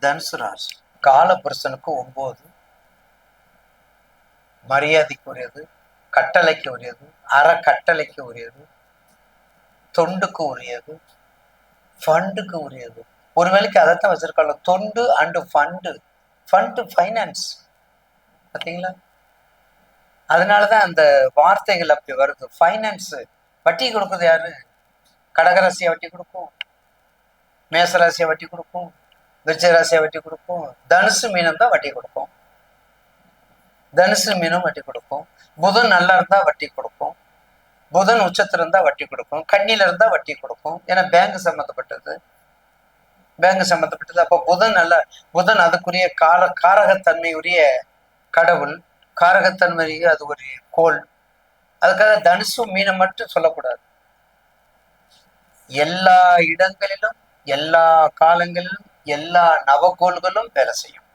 தனுசு ராசி. காலபுருஷனுக்கு ஒன்பது மரியாதைக்கு உரியது கட்டளைக்கு உரியது அற கட்டளைக்கு உரியது தொண்டுக்கு உரியது ஃபண்டுக்கு உரியது. ஒரு வேலைக்கு அதைத்தான் வச்சிருக்காங்க. தொண்டு அண்டு ஃபண்டு ஃபண்டு ஃபைனான்ஸ் பார்த்தீங்களா? அதனாலதான் அந்த வார்த்தைகள் அப்படி வருது. ஃபைனான்ஸ் வட்டி கொடுக்குறது யாரு? கடகராசியை வட்டி கொடுக்கும். மேசராசியை வட்டி கொடுக்கும். விருச்சராசியை வட்டி கொடுக்கும் தனுசு மீனம் தான் வட்டி கொடுக்கும் தனுசு மீனும் வட்டி கொடுக்கும் புதன் நல்லா இருந்தால் வட்டி கொடுக்கும் புதன் உச்சத்துல இருந்தா வட்டி கொடுக்கும் கண்ணில இருந்தா வட்டி கொடுக்கும் ஏன்னா பேங்க் சம்மந்தப்பட்டது. பேங்க் சம்மந்தப்பட்டது. அப்போ புதன் நல்ல புதன் அதுக்குரிய கார காரகத்தன்மையுரிய கடவுள். காரகத்தன்மை அது ஒரு கோள். அதுக்காக தனுசு மீனை மட்டும் சொல்லக்கூடாது. எல்லா இடங்களிலும் எல்லா காலங்களிலும் எல்லா நவகோள்களும் வேலை செய்யும்.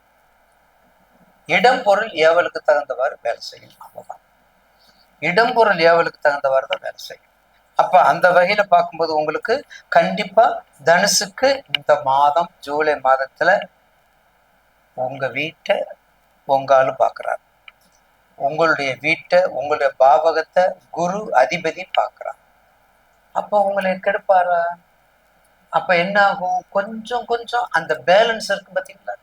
இடம் பொருள் ஏவலுக்கு தகுந்தவாறு வேலை செய்யும். அவ்வளவுதான். இடம் பொருள் ஏவலுக்கு தகுந்தவாறு தான் வேலை செய்யும். அப்ப அந்த வகையில பார்க்கும்போது உங்களுக்கு கண்டிப்பா தனுசுக்கு இந்த மாதம் ஜூலை மாதத்துல உங்க வீட்டை உங்காலும் ஆளு பாக்குறாரு உங்களுடைய வீட்டை உங்களுடைய பாவகத்தை குரு அதிபதி பார்க்குறான் அப்போ உங்களை கெடுப்பாரா? அப்ப என்ன ஆகும் கொஞ்சம் கொஞ்சம் அந்த பேலன்ஸ் இருக்கு பார்த்தீங்களா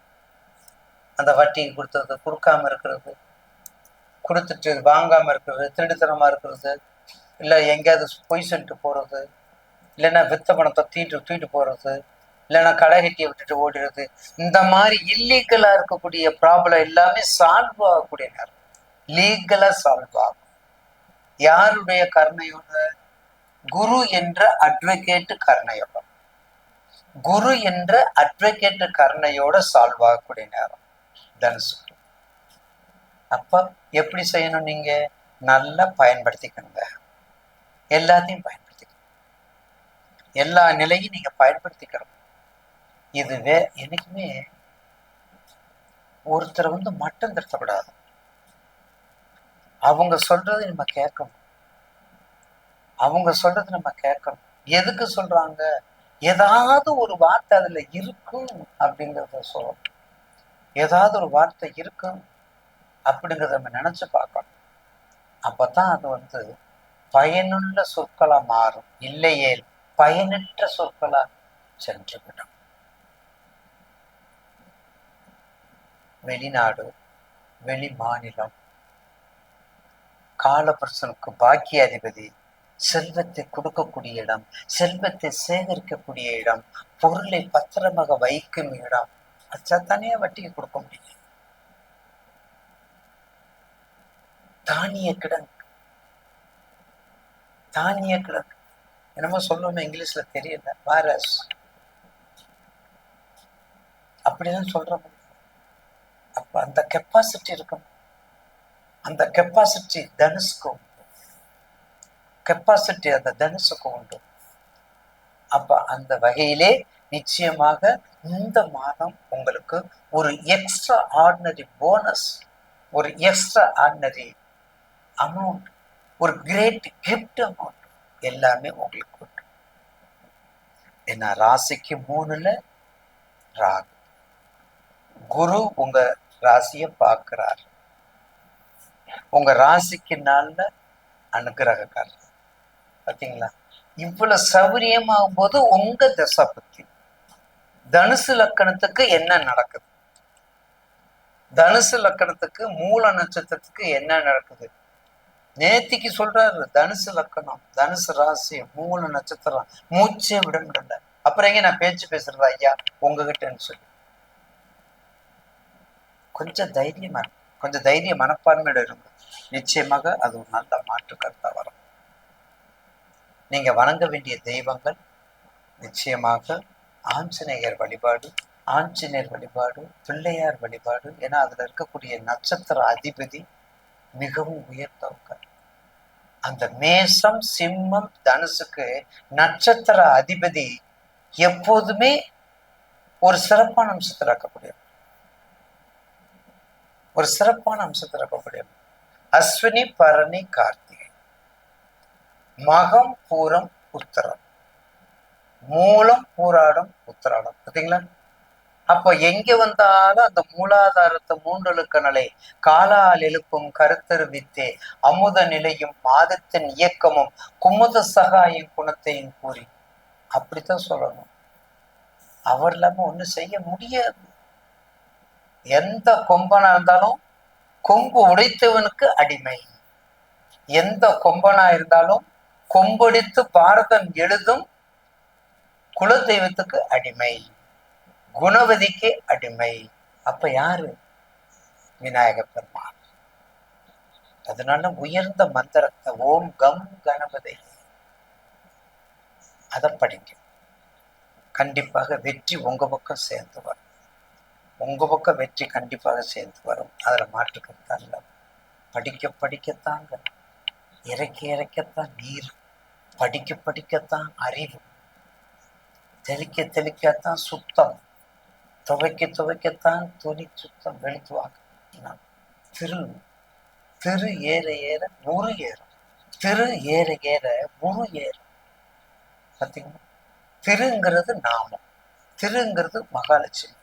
அந்த வட்டி கொடுத்தது கொடுக்காம இருக்கிறது கொடுத்துட்டு வாங்காம இருக்கிறது திருடுத்தனமா இருக்கிறது இல்லை எங்கேயாவது பொய் சொல்லிட்டு போறது இல்லைன்னா வித்த பணத்தை தீட்டு தூக்கிட்டு போறது இல்லைன்னா கடை கட்டியை விட்டுட்டு ஓடிடுறது இந்த மாதிரி இல்லீகலா இருக்கக்கூடிய ப்ராப்ளம் எல்லாமே சால்வ் ஆகக்கூடிய நேரம். லீகலா சால்வ் ஆகும். யாருடைய கருணையோட? குரு என்ற அட்வொகேட் கருணையோட. குரு என்ற அட்வொகேட் கருணையோட சால்வ் ஆகக்கூடிய நேரம். தனுசு அப்ப எப்படி செய்யணும் நீங்க? நல்லா பயன்படுத்திக்கணுங்க. எல்லாத்தையும் பயன்படுத்திக்கணும். எல்லா நிலையும் நீங்க பயன்படுத்திக்கணும். இதுவே என்னைக்குமே ஒருத்தரை வந்து மட்டம் திருத்தக்கூடாது அவங்க சொல்றது நம்ம கேட்கணும். அவங்க சொல்றது நம்ம கேட்கணும். எதுக்கு சொல்றாங்க? ஏதாவது ஒரு வார்த்தை அதுல இருக்கும் அப்படிங்கிறத சொல்லணும். ஏதாவது ஒரு வார்த்தை இருக்கும் அப்படிங்கிறத நம்ம நினைச்சு பார்க்கணும். அப்பதான் அது வந்து பயனுள்ள சொற்களா மாறும். இல்லையே பயனற்ற சொற்களா சென்றுவிடும் வெளிநாடு வெளி மாநிலம் காலபர்சனுக்கு பாக்கிய அதிபதி செல்வத்தை கொடுக்கக்கூடிய இடம் செல்வத்தை சேகரிக்கக்கூடிய இடம் பொருளை பத்திரமாக வைக்கும் இடம். அச்சாத்தானே வட்டிக்கு கொடுக்க முடியும். தானிய கிடங்கு. தானிய கிடங்கு. என்னமோ சொல்லணும் இங்கிலீஷ்ல தெரியல. வைரஸ். அப்படிதான் சொல்ற அப்ப அந்த கெப்பாசிட்டி இருக்கணும். அந்த கெப்பாசிட்டி தனுஷ்கும். கெப்பாசிட்டி அந்த தனுசுக்கு உண்டு. அப்ப அந்த வகையிலே நிச்சயமாக இந்த மாதம் உங்களுக்கு ஒரு எக்ஸ்ட்ரா ஆர்டினரி போனஸ் ஒரு எக்ஸ்ட்ரா ஆர்டினரி அமௌண்ட் ஒரு கிரேட் கிஃப்ட் அமௌண்ட் எல்லாமே உங்களுக்கு உண்டு. ஏன்னா ராசிக்கு மூணுல ராகு. குரு உங்க ராசியை பார்க்கிறார். உங்க ராசிக்கு நாள்ல அனுகிரகக்காரர். பார்த்தீங்களா இவ்வளவு சௌரியமாகும் போது உங்க தசை பத்தி. தனுசு லக்கணத்துக்கு என்ன நடக்குது? தனுசு லக்கணத்துக்கு மூல நட்சத்திரத்துக்கு என்ன நடக்குது? நேத்திக்கு சொல்றாரு தனுசு லக்கணம் தனுசு ராசி மூல நட்சத்திரம் மூச்சே விட முடியல அப்புறம் எங்க நான் பேச்சு பேசுறதா ஐயா? உங்ககிட்டன்னு சொல்லி. கொஞ்சம் தைரியமா இருக்கும் கொஞ்சம் தைரிய மனப்பான்மையோட இருக்கும் நிச்சயமாக அது ஒரு நல்ல மாற்று கருத்தா வரும். நீங்க வணங்க வேண்டிய தெய்வங்கள் நிச்சயமாக ஆஞ்சநேயர் வழிபாடு ஆஞ்சநேயர் வழிபாடு பிள்ளையார் வழிபாடு ஏன்னா அதுல இருக்கக்கூடிய நட்சத்திர அதிபதி மிகவும் உயர்ந்தவங்க அந்த மேசம் சிம்மம் தனுசுக்கு நட்சத்திர அதிபதி எப்போதுமே ஒரு சிறப்பான அம்சத்தில் இருக்கக்கூடியவர். ஒரு சிறப்பான அம்சத்தில் இருக்கக்கூடியவர். அஸ்வினி பரணி கார்த்திகை. மகம் பூரம் உத்தரம். மூலம் பூராடம் உத்தராடம். பார்த்தீங்களா? அப்ப எங்க வந்தாலும் அந்த மூலாதாரத்தை மூன்றலுக்க நிலை காலால் எழுப்பும் கருத்தரு வித்தே அமுத நிலையும் மாதத்தின் இயக்கமும் குமுத சகாயின் குணத்தையும் கூறி. அப்படித்தான் சொல்லணும். அவர் இல்லாம ஒண்ணும் செய்ய முடியாது. எந்த கொம்பனா இருந்தாலும் கொம்பு உடைத்தவனுக்கு அடிமை. எந்த கொம்பனா இருந்தாலும் கொம்படித்து பாரதம் எழுதும் குலதெய்வத்துக்கு அடிமை. குணவதிக்கு அடிமை. அப்ப யாரு? விநாயக பெருமான். அதனால உயர்ந்த மந்திரத்தை ஓம் கம் கணபதி. அதை படிங்க. கண்டிப்பாக வெற்றி உங்க பக்கம் சேர்ந்து வரும். உங்க பக்கம் வெற்றி கண்டிப்பாக சேர்ந்து வரும். அதுல மாற்றுக்கிறது அல்ல படிக்க படிக்கத்தாங்க இறைக்க இறைக்கத்தான் நீர் படிக்க படிக்கத்தான் அறிவு. தெளிக்க தெளிக்கத்தான் சுத்தம். துவைக்க துவைக்கத்தான் துணி சுத்தம் வெளுத்துவாங்க திரு திரு ஏற ஏற முரு ஏறும். திரு ஏற ஏற முரு ஏறும். பார்த்தீங்களா திருங்கிறது நாமம். திருங்கிறது மகாலட்சுமி.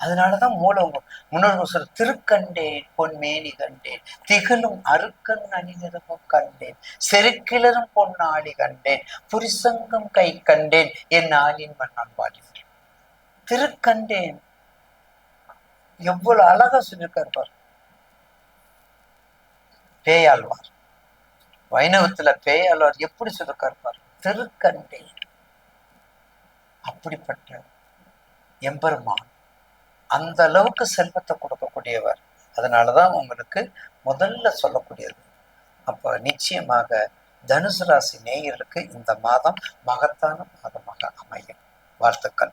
அதனாலதான் மூலம் முன்னோர் சொல்ற திருக்கண்டேன் பொன்மேனி கண்டேன் திகழும் அருக்கன் அணிநிறமும் கண்டேன். செருக்கிளரும் பொன்னாளி கண்டேன். புரிசங்கம் கை கண்டேன். என் ஆளின் மன்னன் பாடி திருக்கண்டேன். எவ்வளவு அழகா சொல்லியிருக்கார் பாரு. பேயாழ்வார். வைணவத்துல பேயாழ்வார் எப்படி சொல்லியிருக்கார் பாரு. திருக்கண்டேன். அப்படிப்பட்ட எம்பெருமான். அந்த அளவுக்கு செல்வத்தை கொடுக்கக்கூடியவர். அதனாலதான் உங்களுக்கு முதல்ல சொல்லக்கூடியது. அப்ப நிச்சயமாக தனுசு ராசி நேயர்களுக்கு இந்த மாதம் மகத்தான மாதமாக அமையும். வாழ்த்துக்கள்.